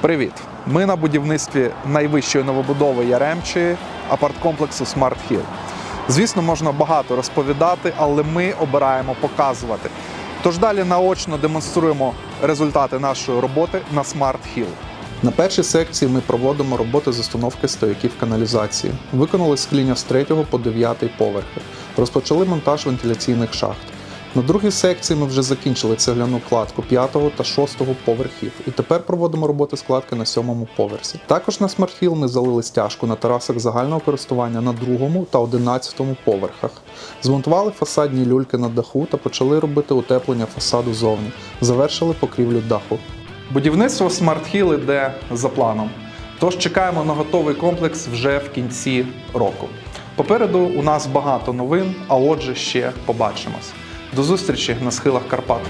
Привіт! Ми на будівництві найвищої новобудови Яремчі апарткомплексу Smart Hill. Звісно, можна багато розповідати, але ми обираємо показувати. Тож далі наочно демонструємо результати нашої роботи на Smart Hill. На першій секції ми проводимо роботи з установки стояків каналізації. Виконали скління з 3 по 9 поверхи. Розпочали монтаж вентиляційних шахт. На другій секції ми вже закінчили цегляну кладку 5 та 6 поверхів, і тепер проводимо роботи складки на 7 поверсі. Також на Smart Hill ми залили стяжку на терасах загального користування на другому та 11 поверхах. Змонтували фасадні люльки на даху та почали робити утеплення фасаду зовні. Завершили покрівлю даху. Будівництво Smart Hill іде за планом. Тож чекаємо на готовий комплекс вже в кінці року. Попереду у нас багато новин, а отже, ще побачимось. До зустрічі на схилах Карпат.